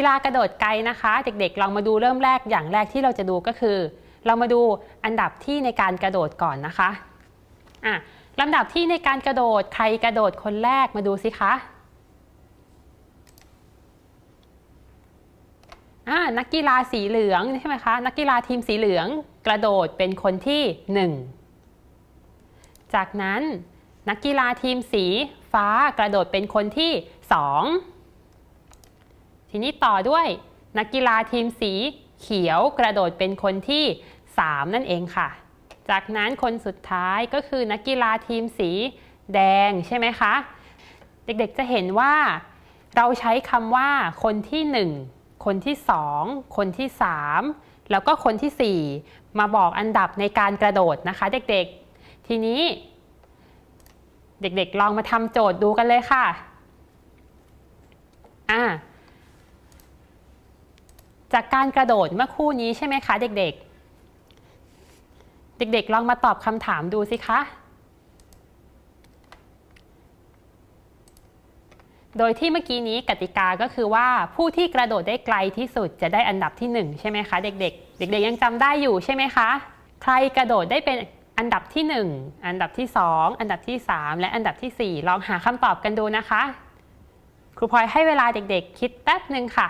ีฬากระโดดไกลนะคะ เด็กๆลองมาดูเริ่มแรกอย่างแรกที่เราจะดูก็คือ เรามาดูอันดับที่ในการกระโดดก่อนนะคะอะลำดับที่ในการกระโดดใครกระโดดคนแรกมาดูสิคะอ่านักกีฬาสีเหลืองใช่ไหมคะนักกีฬาทีมสีเหลืองกระโดดเป็นคนที่หนึ่งจากนั้นนักกีฬาทีมสีฟ้ากระโดดเป็นคนที่สอง ทีนี้ต่อด้วยนักกีฬาทีมสีเขียวกระโดดเป็นคนที่ 3 นั่นเองค่ะ จากนั้นคนสุดท้ายก็คือนักกีฬาทีมสีแดงใช่ไหมคะ เด็กๆจะเห็นว่าเราใช้คำว่าคนที่ 1 คนที่ 2 คนที่ 3 แล้วก็คนที่ 4 มาบอกอันดับในการกระโดดนะคะ เด็กๆ ทีนี้ เด็กๆ ลองมาทำโจทย์ดูกันเลยค่ะ อ่า จากการกระโดดเมื่อคู่นี้ใช่ไหมคะเด็กๆ เด็กๆ ลองมาตอบคำถามดูสิคะ โดยที่เมื่อกี้นี้กติกาก็คือว่าผู้ที่กระโดดได้ไกลที่สุดจะได้อันดับที่ 1 ใช่ไหมคะเด็กๆ เด็กๆ ยังจำได้อยู่ใช่ไหมคะ ใครกระโดดได้เป็นอันดับที่ 1 อันดับที่ 2 อันดับที่ 3 และอันดับทีสี่4 ลองหาคำตอบกันดูนะคะ ครูพลอยให้เวลาเด็กๆ คิดแป๊บหนึ่งค่ะ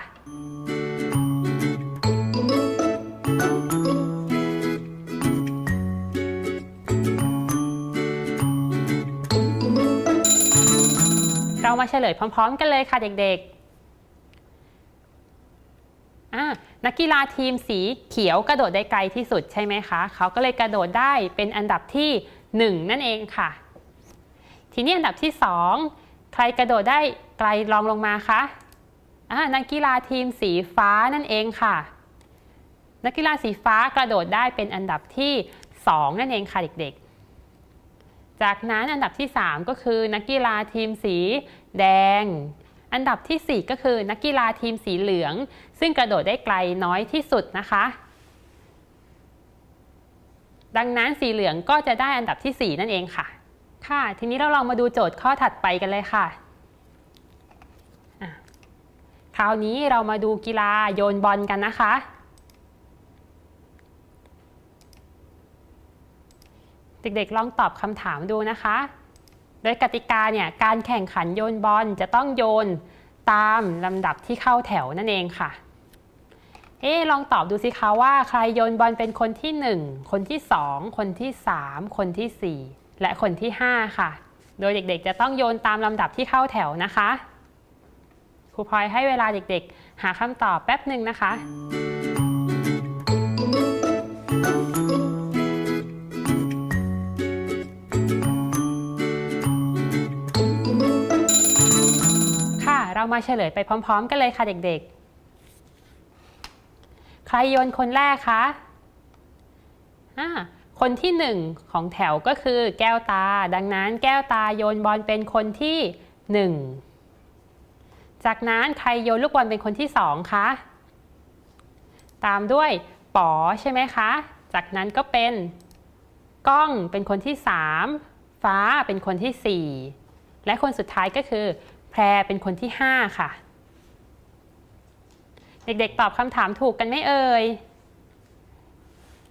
เรามาเฉลยพร้อม ๆ กันเลยค่ะเด็กๆ นักกีฬาทีมสีเขียวกระโดดได้ไกลที่สุดใช่ไหมคะ เขาก็เลยกระโดดได้เป็นอันดับที่ 1 นั่นเองค่ะ ทีนี้อันดับที่ 2 ใครกระโดดได้ไกลรองลงมาค่ะนักกีฬาทีมสีฟ้านั่นเองค่ะ นักกีฬาสีฟ้ากระโดดได้เป็นอันดับที่ 2 นั่นเองค่ะเด็กๆ จากนั้นอันดับที่ 3 ก็คือนักกีฬาทีมสีแดง อันดับที่ 4 ก็คือนักกีฬาทีมสีเหลือง ซึ่งกระโดดได้ไกลน้อยที่สุดนะคะ ดังนั้นสีเหลืองก็จะได้อันดับที่ 4 นั่นเองค่ะ ค่ะ ทีนี้เราลองมาดูโจทย์ข้อถัดไปกันเลยค่ะะคราวนี้เรามาดูกีฬาโยนบอลกันนะคะ เด็กๆ ลองตอบคำถามดูนะคะ โดยกติกาเนี่ยการแข่งขันโยนบอลจะต้องโยนตามลำดับที่เข้าแถวนั่นเองค่ะ เอ๊ลองตอบดูสิคะว่าใครโยนบอลเป็นคนที่ 1 คนที่ 2 คนที่ 3 คนที่ 4 และคนที่ 5 ค่ะ โดยเด็กๆ จะต้องโยนตามลำดับที่เข้าแถวนะคะ ครูพลอยให้เวลาเด็กๆ หาคำตอบแป๊บหนึ่งนะคะ เรามาเฉลยไปพร้อม ๆ กันเลยค่ะเด็กๆ ใครโยนคนแรกคะอ่าคนที่หนึ่งของแถวก็คือแก้วตา ดังนั้นแก้วตาโยนบอลเป็นคนที่หนึ่งจากนั้นใครโยนลูกบอลเป็นคนที่สองคะ ตามด้วยป๋อใช่ไหมคะ จากนั้นก็เป็นก้องเป็นคนที่สามฟ้าเป็นคนที่สี่และคนสุดท้ายก็คือ แพรเป็นคนที่ 5 ค่ะ เด็กๆตอบคำถามถูกกันไหมเอ่ย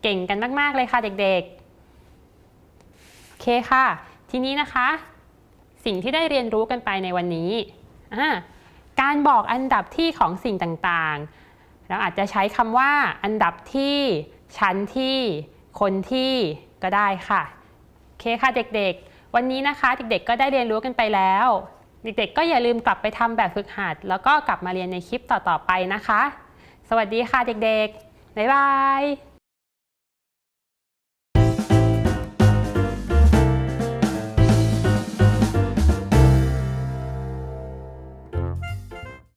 เก่งกันมากๆเลยค่ะเด็กๆ โอเคค่ะ ทีนี้นะคะ สิ่งที่ได้เรียนรู้กันไปในวันนี้ การบอกอันดับที่ของสิ่งต่างๆ เราอาจจะใช้คำว่าอันดับที่ชั้นที่ คนที่ก็ได้ค่ะ โอเคค่ะเด็กๆ วันนี้นะคะเด็กๆ ก็ได้เรียนรู้กันไปแล้ว เด็กๆ ก็อย่าลืมกลับไปทำแบบฝึกหัด แล้วก็กลับมาเรียนในคลิปต่อๆไปนะคะ สวัสดีค่ะเด็กๆ บ๊ายบาย